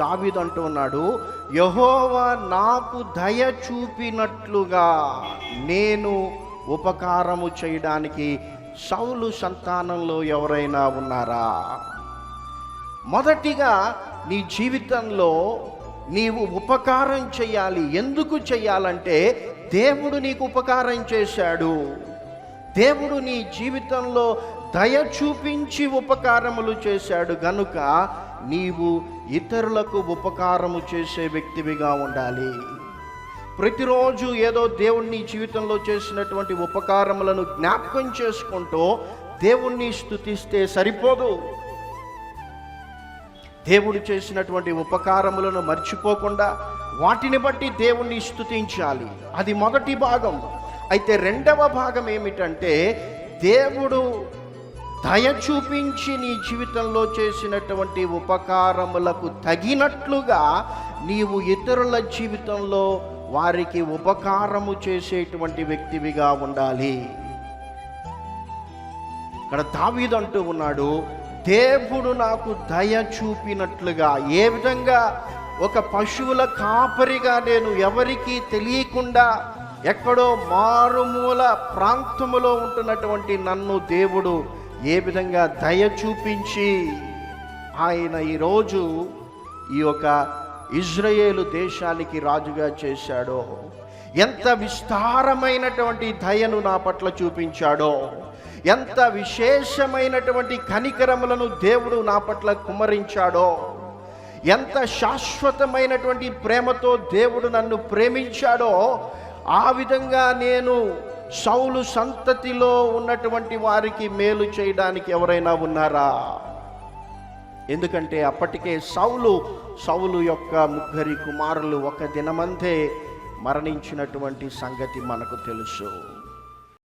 దావీదు అంటూ ఉన్నాడు యహోవా నాకు దయ చూపినట్లుగా నేను ఉపకారము చేయడానికి సౌలు సంతానంలో ఎవరైనా ఉన్నారా? మొదటిగా నీ జీవితంలో నీవు ఉపకారం చేయాలి. ఎందుకు చేయాలంటే దేవుడు నీకు ఉపకారం చేశాడు. దేవుడు నీ జీవితంలో దయ చూపించి ఉపకారములు చేశాడు గనుక నీవు ఇతరులకు ఉపకారము చేసే వ్యక్తివిగా ఉండాలి. ప్రతిరోజు ఏదో దేవుణ్ణి జీవితంలో చేసినటువంటి ఉపకారములను జ్ఞాపకం చేసుకుంటూ దేవుణ్ణి స్థుతిస్తే సరిపోదు. దేవుడు చేసినటువంటి ఉపకారములను మర్చిపోకుండా వాటిని బట్టి దేవుణ్ణి స్థుతించాలి అది మొదటి భాగం. అయితే రెండవ భాగం ఏమిటంటే దేవుడు దయ చూపించి నీ జీవితంలో చేసినటువంటి ఉపకారములకు తగినట్లుగా నీవు ఇతరుల జీవితంలో వారికి ఉపకారము చేసేటువంటి వ్యక్తివిగా ఉండాలి. ఇక్కడ దావీదు అంటూ ఉన్నాడు దేవుడు నాకు దయ చూపినట్లుగా ఏ విధంగా ఒక పశువుల కాపరిగా నేను ఎవరికీ తెలియకుండా ఎక్కడో మారుమూల ప్రాంతములో ఉంటున్నటువంటి నన్ను దేవుడు ఏ విధంగా దయ చూపించి ఆయన ఈరోజు ఈ యొక్క ఇజ్రాయేలు దేశానికి రాజుగా చేశాడో ఎంత విస్తారమైనటువంటి దయను నా పట్ల చూపించాడో ఎంత విశేషమైనటువంటి కనికరములను దేవుడు నా పట్ల కుమరించాడో ఎంత శాశ్వతమైనటువంటి ప్రేమతో దేవుడు నన్ను ప్రేమించాడో ఆ విధంగా నేను సౌలు సంతతిలో ఉన్నటువంటి వారికి మేలు చేయడానికి ఎవరైనా ఉన్నారా? ఎందుకంటే అప్పటికే సౌలు సౌలు యొక్క ముగ్గురి కుమారులు ఒక దినమందే మరణించినటువంటి సంగతి మనకు తెలుసు.